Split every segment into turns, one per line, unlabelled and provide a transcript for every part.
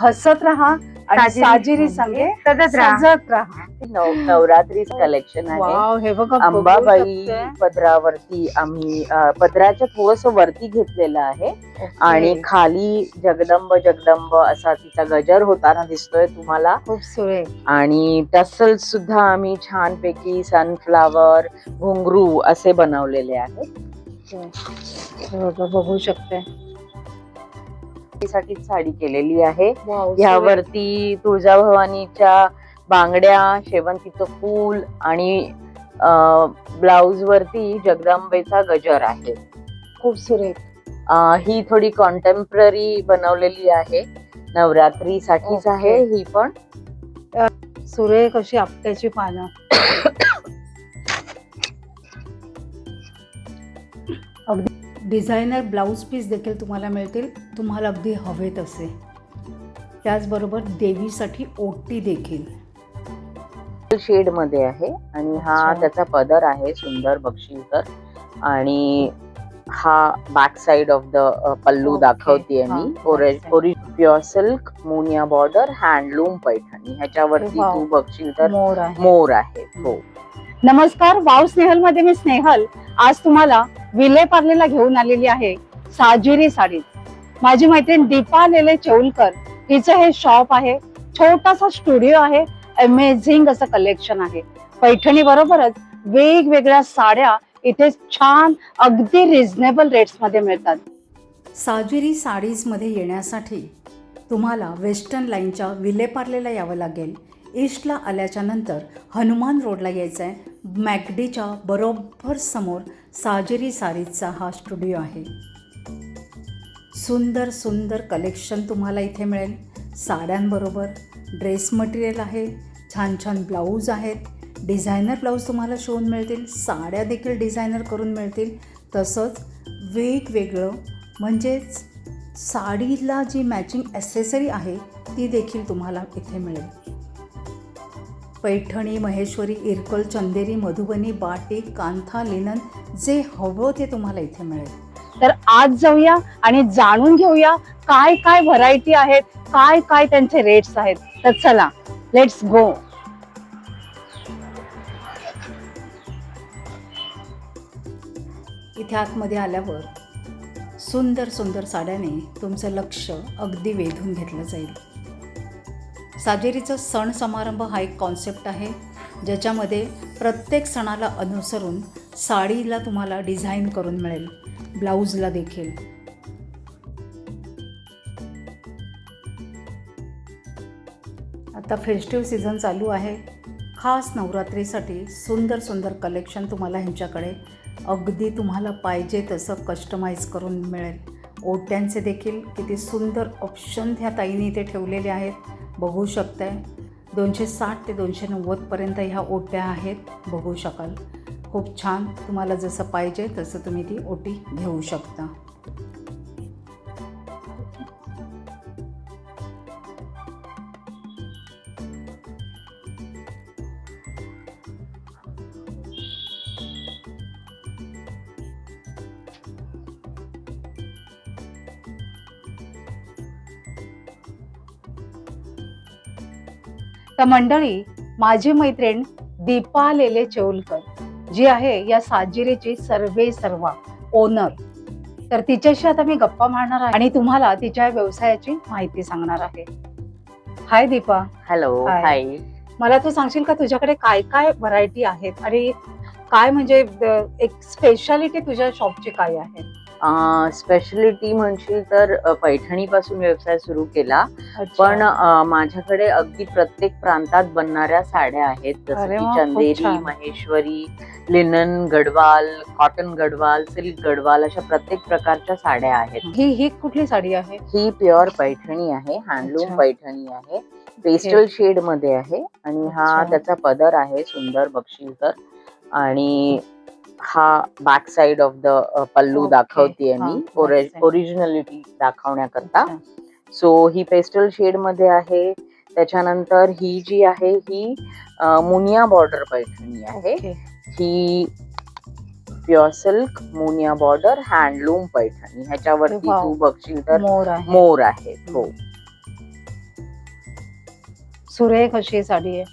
हसत राहा आणि
साजिरी
साजिरी
संगे
संगे
सतत राहा.
सजत राहा.
नव- नवरात्री कलेक्शन आहे.
वाव हे बघा बघू
अंबाबाई. पदरावरती आम्ही पदराच्या थोडस वरती घेतलेलं आहे. आणि खाली जगदंब जगदंब असा तिचा गजर होताना दिसतोय तुम्हाला.
खूप सुरेख.
आणि टसल्स सुद्धा आम्ही छानपैकी सनफ्लावर घुंगरू असे बनवलेले आहेत.
हे बघा बघू शकते.
साठी साडी केलेली आहे.
वाव, सुरेख.
यावरती तुळजाभवानीच्या बांगड्या शेवंतीचं फूल आणि ब्लाउज वरती जगदंबेचा गजर आहे.
खूप सुरेख.
ही थोडी कॉन्टेम्पररी बनवलेली आहे. नवरात्रीसाठीच. आहे ही पण.
सुरेख अशी आपट्याची पानं.
डिझायनर ब्लाऊज पीस देखील तुम्हाला मिळतील. तुम्हाला अगदी हवेत असे. त्याचबरोबर देवीसाठी ओटी देखील.
शेडमध्ये आहे आणि हा. त्याचा पदर आहे सुंदर बक्षीस तर आणि हा back side of the pallu
हा,
मी. ओरिज pure silk Muniya border handloom Paithani ह्याच्यावरती. तू बघशील तर
मोर आहे.
हो.
नमस्कार वाव स्नेहलमध्ये मी स्नेहल. आज तुम्हाला विले पार्लेला घेऊन आलेली आहे साजिरी साडी माझी मैत्रीण दीपा लेले चौलकर हिचं हे शॉप आहे. छोटासा स्टुडिओ आहे. अमेझिंग असं कलेक्शन आहे. पैठणी बरोबरच वेगवेगळ्या साड्या इथे छान अगदी रिझनेबल रेट्समध्ये मिळतात.
साजिरी साडीजमध्ये येण्यासाठी तुम्हाला वेस्टर्न लाईनच्या विलेपार्लेला यावं लागेल. ईस्टला आल्याच्यानंतर हनुमान रोडला यायचं आहे मॅगडीच्या बरोबर समोर साजरी साडीजचा हा स्टुडिओ आहे. सुंदर सुंदर कलेक्शन तुम्हाला इथे मिळेल. साड्यांबरोबर ड्रेस मटेरियल आहे छान छान ब्लाऊज आहेत. डिझायनर ब्लाऊज तुम्हाला शिवून मिळतील साड्या देखील डिझायनर करून मिळतील. तसंच वेगवेगळं म्हणजेच साडीला जी मॅचिंग ॲसेसरी आहे ती देखील तुम्हाला इथे मिळेल. पैठणी महेश्वरी इरकोल चंदेरी मधुबनी बाटी कांथा लिनन जे हवं ते तुम्हाला इथे मिळेल.
तर आज जाऊया आणि जाणून घेऊया काय काय व्हरायटी आहेत काय काय त्यांचे रेट्स आहेत. तर चला लेट्स गो
इथे आतमध्ये आल्यावर सुंदर सुंदर साड्याने तुमचं लक्ष अगदी वेधून घेतलं जाईल. साजेरीचं सण समारंभ हा एक कॉन्सेप्ट आहे ज्याच्यामध्ये प्रत्येक सणाला अनुसरून साडीला तुम्हाला डिझाईन करून मिळेल ब्लाऊजला देखील. आता फेस्टिव्ह सीझन चालू आहे. खास नवरात्रीसाठी सुंदर सुंदर कलेक्शन तुम्हाला ह्यांच्याकडे. अगदी तुम्हाला पाहिजे तसं कस्टमाइज करून मिळेल. ओट्यांचे देखील किती सुंदर ऑप्शन ह्या ताईने इथे ठेवलेले आहेत. बघू शकताय. दोनशे साठ ते दोनशे नव्वदपर्यंत ह्या ओट्या आहेत. बघू शकाल. खूप छान तुम्हाला जसं पाहिजे तसं तुम्ही ती ओटी घेऊ शकता.
तर मंडळी माझी मैत्रीण दीपा लेले चौलकर जी आहे या साजिरीची सर्वे सर्वा ओनर. तर तिच्याशी आता मी गप्पा मारणार आहे आणि तुम्हाला तिच्या व्यवसायाची माहिती सांगणार आहे. हाय दीपा.
हॅलो. हाय
मला तू सांगशील का तुझ्याकडे काय काय व्हरायटी आहेत आणि काय म्हणजे एक स्पेशालिटी तुझ्या शॉपची काय आहे?
स्पेशलिटी म्हणशील तर पैठणीपासून व्यवसाय सुरू केला. पण माझ्याकडे अगदी प्रत्येक प्रांतात बनणाऱ्या साड्या आहेत. जसं की Chanderi. Maheshwari linen Gadwal cotton Gadwal silk Gadwal अशा प्रत्येक प्रकारच्या साड्या आहेत.
ही ही कुठली साडी आहे?
ही प्युअर पैठणी आहे. हँडलूम. पैठणी आहे. पेस्टल शेडमध्ये आहे. आणि हा. त्याचा पदर आहे सुंदर बक्षीस तर आणि हा back side of the pallu. दाखवतेय
हा,
मी
back side.
ओरिजिनलिटी दाखवण्याकरता. सो ही पेस्टल शेडमध्ये आहे त्याच्यानंतर ही जी आहे ही अ, मुनिया बॉर्डर पैठणी आहे
ओके.
ही pure silk Muniya border handloom Paithani ह्याच्यावरती. तू बघशील तर
मोर आहे
मोर आहे हो
सुरेख अशी साडी आहे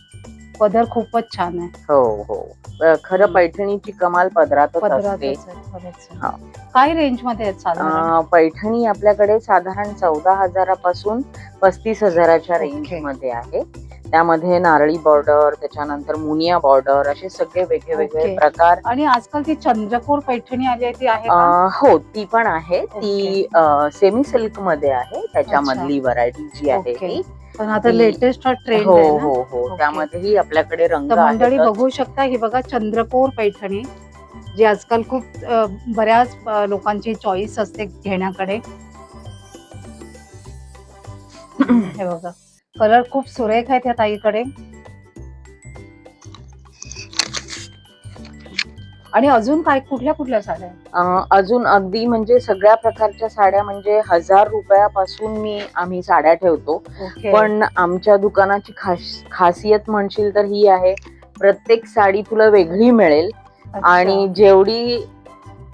पदर खूपच छान आहे
हो हो अ, खरं
हम्म.
पैठणीची कमाल पदरातच
पदरातच
असते
आहे, खरंच आहे.
हा.
काय रेंजमध्ये आहेत साधारण
अ, पैठणी आपल्याकडे साधारण चौदा हजारापासून पस्तीस हजाराच्या. रेंजमध्ये आहे त्यामध्ये नारळी बॉर्डर त्याच्यानंतर मुनिया बॉर्डर असे सगळे वेगळे वेगळे
ओके.
प्रकार
आणि आजकाल ती चंद्रकोर पैठणी आली आहे ती आहे का?
अ, हो ती पण आहे ती सेमी सिल्कमध्ये आहे त्याच्यामधली व्हरायटी जी आहे. ती
पण आता लेटेस्ट हा ट्रेंड
हो
आहे
हो हो. त्यामध्येही आपल्याकडे रंग
तर मंडळी
आहेतच.
बघू शकता ही बघा चंद्रकोर पैठणी जी आजकाल खूप अ, बऱ्याच अ, लोकांची चॉईस असते घेण्याकडे. हे बघा. कलर खूप सुरेख आहेत या ताईकडे. आणि अजून काय कुठल्या कुठल्या साड्या
अजून अगदी म्हणजे सगळ्या प्रकारच्या साड्या म्हणजे हजार रुपयापासून मी आम्ही साड्या ठेवतो. पण आमच्या दुकानाची खास खासियत म्हणशील तर ही आहे प्रत्येक साडी तुला वेगळी मिळेल. आणि जेवढी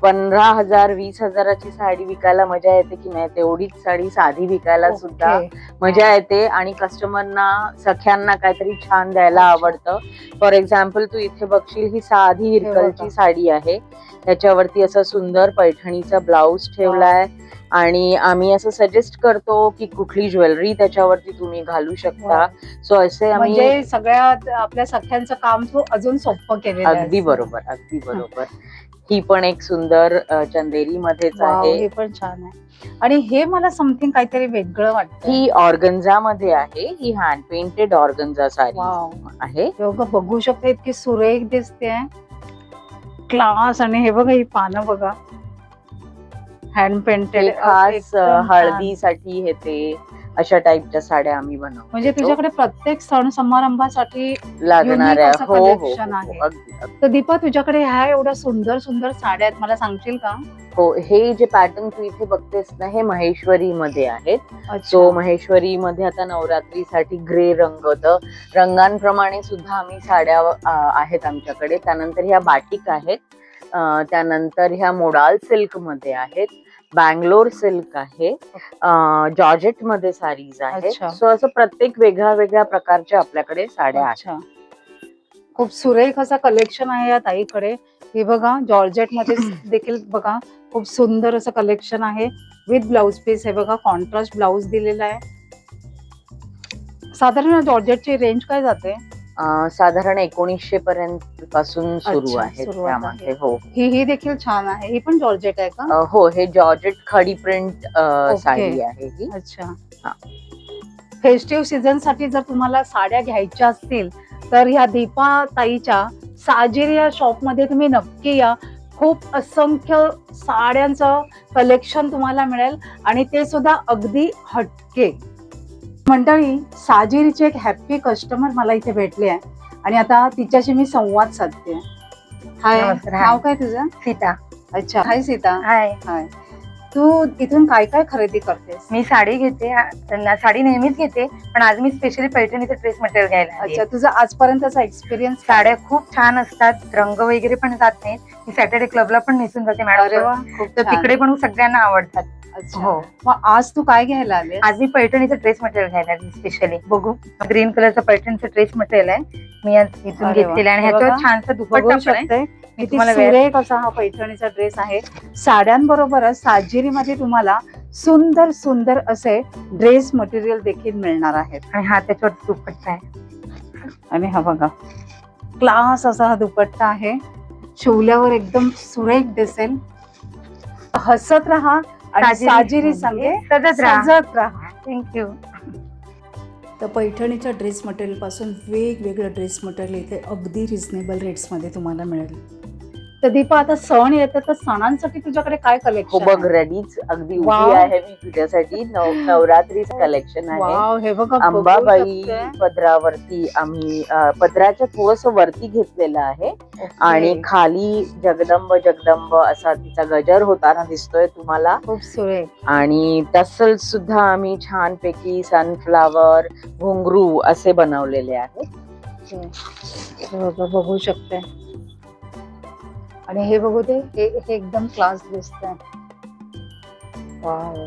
पंधरा हजार वीस हजाराची साडी विकायला मजा येते की नाही तेवढीच साडी साधी विकायला. सुद्धा मजा येते आणि कस्टमरना सख्यांना काहीतरी छान द्यायला. आवडतं फॉर एक्झाम्पल तू इथे बघशील ही साधी. हिरकलची साडी आहे त्याच्यावरती असं सुंदर पैठणीचा ब्लाऊज ठेवलाय आणि आम्ही असं सजेस्ट करतो की कुठली ज्वेलरी त्याच्यावरती तुम्ही घालू शकता. सो असे आम्ही
म्हणजे सगळ्यात आपल्या सख्यांचं काम तू अजून सोपं आहे.
अगदी बरोबर अगदी बरोबर ही पण एक सुंदर चंदेरी मध्येच आहे.
हे पण छान आहे. आणि हे मला समथिंग काहीतरी वेगळं वाटतं
ही ऑर्गन्झा मध्ये आहे. ही हँड पेंटेड ऑर्गन्झा साडी आहे.
बघा शकता इतकी सुरेख दिसते. क्लास आणि हे बघा ही पानं बघा. हँड पेंटेड
खास हळदीसाठी हे ते अशा टाईपच्या साड्या आम्ही बनवतो.
म्हणजे तुझ्याकडे प्रत्येक सण समारंभासाठी
लागणाऱ्या हो हो हो,
आहे.
अगदी अगदी.
तर दीपा तुझ्याकडे ह्या एवढ्या सुंदर सुंदर साड्या आहेत मला सांगशील का?
हो हे जे पॅटर्न तू इथे बघतेस ना हे महेश्वरी मध्ये आहेत. सो
अच्छा.
महेश्वरी मध्ये आता नवरात्रीसाठी ग्रे रंग तर रंगांप्रमाणे सुद्धा आम्ही साड्या अ, आहेत आमच्याकडे. त्यानंतर ह्या बाटिक आहेत. अ, त्यानंतर ह्या मोडाल सिल्कमध्ये आहेत. बँगलोर सिल्क आहे. जॉर्जेटमध्ये साडीज आहेत.
अच्छा.
सो असं प्रत्येक वेगळ्या वेगळ्या प्रकारच्या आपल्याकडे साड्या आहेत.
अच्छा. खूप सुरेख असं कलेक्शन आहे या ताईकडे. हे बघा जॉर्जेटमध्ये देखील बघा खूप सुंदर असं कलेक्शन आहे. विथ ब्लाउज पीस हे बघा कॉन्ट्रास्ट ब्लाउज दिलेला आहे. साधारण जॉर्जेटची रेंज काय जाते?
साधारण एकोणीसशे पर्यंत पासून सुरू
अच्छा, सुरुवात
त्यामध्ये
आहे.
हो.
ही ही देखील छान आहे. ही पण जॉर्जेट आहे का?
अ, हो हे जॉर्जेट खडी प्रिंट
ओके.
साडी आहे ही.
अच्छा. फेस्टिव्ह सीझनसाठी जर तुम्हाला साड्या घ्यायच्या असतील तर ह्या दीपा ताईच्या साजेरी या शॉपमध्ये तुम्ही नक्की या. खूप असंख्य साड्यांचं कलेक्शन तुम्हाला मिळेल आणि ते सुद्धा अगदी हटके. मंडळी साजेरीचे एक हॅप्पी कस्टमर मला इथे भेटले आहे. आणि आता तिच्याशी मी संवाद साधते. हाय
नमस्कार, हाय.
नाव काय तुझं?
सीता.
अच्छा हाय सीता.
हाय
हाय तू इथून काय काय खरेदी करतेस?
मी साडी घेते आ- न- साडी नेहमीच घेते पण आज मी स्पेशली पैठणीचं ड्रेस मटेरियल घ्यायला आली.
अच्छा
आहे.
तुझा आजपर्यंतचा एक्सपिरियन्स
साड्या खूप छान असतात रंग वगैरे पण जात नाहीत. मी सॅटर्डे क्लबला पण नेसून जाते
अरे वा
मॅडम
खूप
तर
छान.
तिकडे पण सगळ्यांना आवडतात. हो.
मग आज तू काय घ्यायला आले
आज मी पैठणीचं ड्रेस मटेरियल घ्यायला आली स्पेशली
बघू.
ग्रीन कलरचं पैठणीचं ड्रेस मटेरियल आहे. मी आज इथून
अरे वा.
घेतलेलं आणि
हे
ह्याच्यावर
बघा.
छानसा
बघू
दुपट्टा पण आहे.
शकते.
मी
किती
तुम्हाला
सुरेख असा हा पैठणीचा ड्रेस आहे. साड्यांबरोबरच साजेरीमध्ये तुम्हाला सुंदर सुंदर असे ड्रेस मटेरियल देखील मिळणार आहेत.
आणि हा त्याच्यावर दुपट्टा आहे.
आणि हा बघा. क्लास असा हा दुपट्टा आहे. शिवल्यावर एकदम सुरेख दिसेल. हसत राहा. आणि साजेरी संगे
सजत राहा.
सजत राहा.
थँक्यू
तर पैठणीच्या ड्रेस मटेरियलपासून वेगवेगळं ड्रेस मटेरियल इथे अगदी रिझनेबल रेट्समध्ये तुम्हाला मिळेल.
तर दीपा आता सण येतं तर सणांसाठी तुझ्याकडे काय
हो
कलेक्शन
बघ रेडीच अगदी उभी. आहे मी तुझ्यासाठी. नव- नवरात्री कलेक्शन आहे.
वाव हे बघा बघू
अंबाबाई
शकते.
पदरावरती आम्ही अ, पदराच्या थोडस वरती घेतलेलं आहे. आणि. खाली जगदंब जगदंब असा तिचा गजर होताना दिसतोय तुम्हाला.
खूप सुरेख.
आणि टसल सुद्धा आम्ही छानपैकी सनफ्लावर घुंगरू असे बनवलेले आहेत.
हे बघा बघू शकते. आणि हे बघू दे हे हे एकदम क्लास दिसतंय. वाव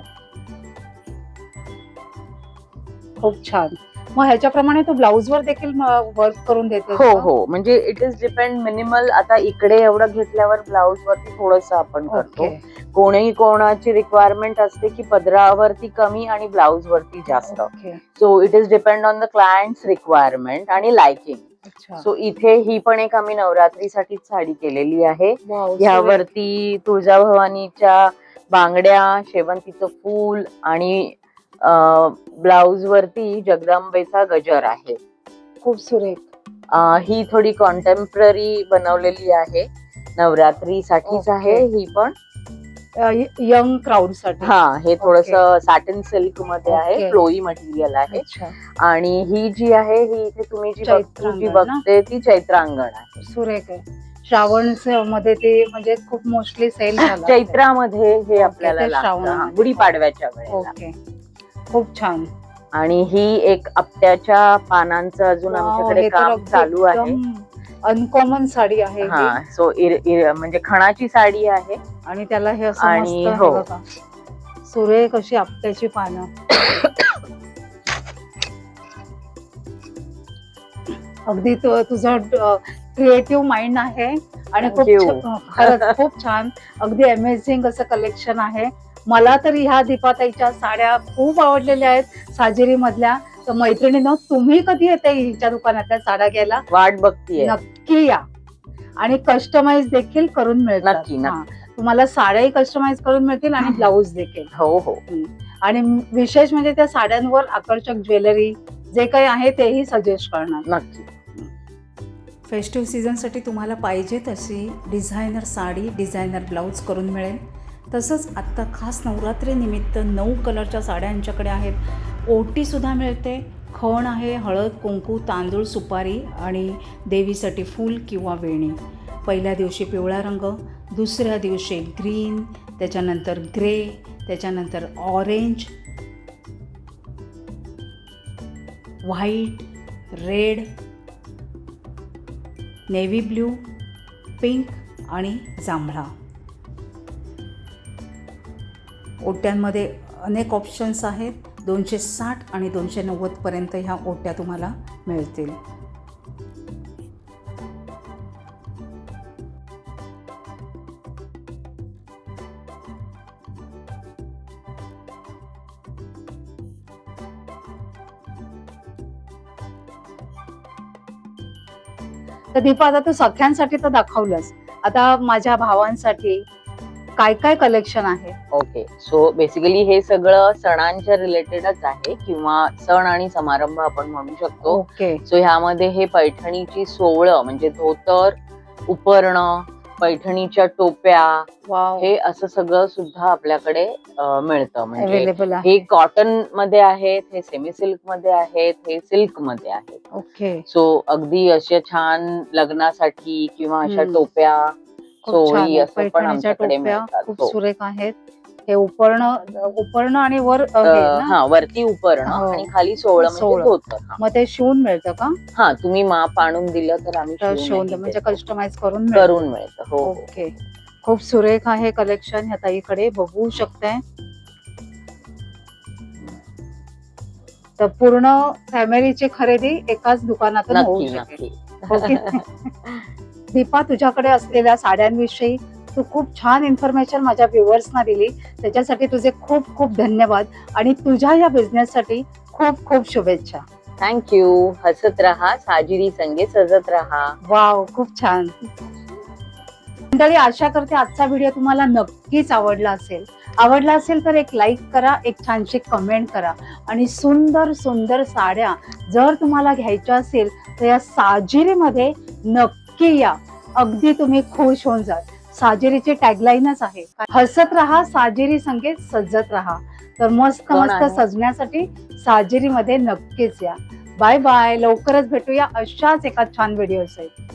खूप छान. मग ह्याच्याप्रमाणे तू ब्लाऊज वर देखील वर्क करून देते
हो हो. म्हणजे इट इज डिपेंड मिनिमल आता इकडे एवढं घेतल्यावर ब्लाऊज वरती थोडस आपण करतो. कोणी कोणाची रिक्वायरमेंट असते की पदरावरती कमी आणि ब्लाऊज वरती जास्त. So it is depend on the clients requirement आणि लाइकिंग
अच्छा
सो इथे ही पण एक आम्ही नवरात्रीसाठीच साडी केलेली आहे.
Wow,
ह्यावरती तुळजाभवानीच्या बांगड्या शेवंतीचं फूल आणि ब्लाउज वरती जगदंबेचा गजर आहे.
खूप सुरेख.
ही थोडी कॉन्टेम्पररी बनवलेली आहे. नवरात्रीसाठीच. आहे ही पण.
यंग क्राऊडसाठी
हा हे थोडस सॅटन सिल्कमध्ये आहे. फ्लोई मटेरियल आहे. आणि ही जी आहे ही इथे तुम्ही जी? बघते ती चैत्रांगण आहे.
सुरेख आहे. श्रावणमध्ये ते म्हणजे खूप मोस्टली सेल
चैत्रामध्ये हे आपल्याला. हा, गुढीपाडव्याच्या
ओके खूप छान.
आणि ही एक आपट्याच्या पानांचं अजून आमच्याकडे काम चालू आहे.
अनकॉमन साडी आहे ही.
हा सो म्हणजे खणाची साडी आहे
आणि त्याला हे असं
आणि
मस्त हे
हो.
बघा. सुरेख अशी आपट्याची पानं अगदी तु- तुझं क्रिएटिव्ह माइंड आहे आणि खूप
Thank you.
छ- खरंच खूप छान अगदी अमेझिंग असं कलेक्शन आहे मला तर ह्या दीपाताईच्या साड्या खूप आवडलेल्या आहेत साजेरी मधल्या तर मैत्रिणीनं तुम्ही कधी येते हिच्या दुकानातल्या साड्या घ्यायला?
वाट बघतीये.
नक्की या. आणि कस्टमाइज देखील करून मिळतात.
नक्की, नक्की.
हा. तुम्हाला साड्याही कस्टमाइज करून मिळतील आणि ब्लाऊज देखील.
हो हो.
आणि विशेष म्हणजे त्या साड्यांवर आकर्षक ज्वेलरी जे काही आहे तेही सजेस्ट करणार.
नक्की.
फेस्टिव्ह सीझनसाठी तुम्हाला पाहिजे तशी डिझायनर साडी डिझायनर ब्लाऊज करून मिळेल. तसंच आत्ता खास नवरात्रीनिमित्त नऊ कलरच्या साड्या यांच्याकडे आहेत. ओटीसुद्धा मिळते. खण आहे हळद कुंकू तांदूळ सुपारी आणि देवीसाठी फूल किंवा वेणी. पहिल्या दिवशी पिवळा रंग दुसऱ्या दिवशी ग्रीन त्याच्यानंतर ग्रे त्याच्यानंतर orange white red navy blue pink आणि जांभळा. ओट्यांमध्ये अनेक ऑप्शन्स आहेत. दोनशे साठ आणि दोनशे नव्वदपर्यंत ह्या ओट्या तुम्हाला मिळतील.
तर दीपा आता तू सख्यांसाठी तर दाखवलंस. आता माझ्या भावांसाठी काय काय कलेक्शन आहे?
ओके सो बेसिकली हे सगळं सणांच्या रिलेटेडच आहे किंवा सण आणि समारंभ आपण म्हणू शकतो.
ओके
सो ह्यामध्ये हे पैठणीची सोवळं म्हणजे धोतर उपर्ण पैठणीच्या टोप्या
वाव
हे असं सगळं सुद्धा आपल्याकडे अं, मिळतं. म्हणजे
अवेलेबल आहे.
हे कॉटनमध्ये आहेत हे सेमी सिल्कमध्ये आहेत हे सिल्कमध्ये आहेत.
ओके
सो अगदी अशा छान लग्नासाठी किंवा अशा
हम्म.
टोप्या
खूप छान पैठणीच्या टोप्या खूप
हो.
सुरेख आहेत हे उपर्ण उपर्ण आणि वर हे
वरती उपर्ण
हो.
आणि खाली सोळं म्हणजे हा.
मग ते शिवून मिळतं का
हा तुम्ही माप आणून दिलं तर आम्ही
शिवून म्हणजे. कस्टमाइज करून.
करून मिळतं हो.
ओके खूप सुरेख आहे कलेक्शन ह्या ताईकडे बघू शकताय तर पूर्ण फॅमिलीची खरेदी एकाच दुकानातून होऊ ओके दीपा तुझ्याकडे असलेल्या साड्यांविषयी तू खूप छान इन्फॉर्मेशन माझ्या व्ह्युअर्सना दिली. त्याच्यासाठी तुझे खूप खूप धन्यवाद. आणि तुझ्या या बिझनेससाठी खूप खूप शुभेच्छा.
थँक्यू हसत राहा साजिरी संगे सजत राहा.
वाव खूप छान. मंडळी आशा करते आजचा व्हिडिओ तुम्हाला नक्कीच आवडला असेल. आवडला असेल तर एक लाईक करा एक छानशी कमेंट करा. आणि सुंदर सुंदर साड्या जर तुम्हाला घ्यायच्या असेल तर या साजिरीमध्ये नक्की या. अगदी तुम्ही खुश होऊन जाल. साजिरीची टॅगलाईनच आहे. हसत राहा साजिरी संगीत सजत राहा. तर मस्त मस्त? सजण्यासाठी साजिरीमध्ये नक्कीच या. बाय बाय लवकरच भेटूया अशाच एका छान व्हिडिओ सहित.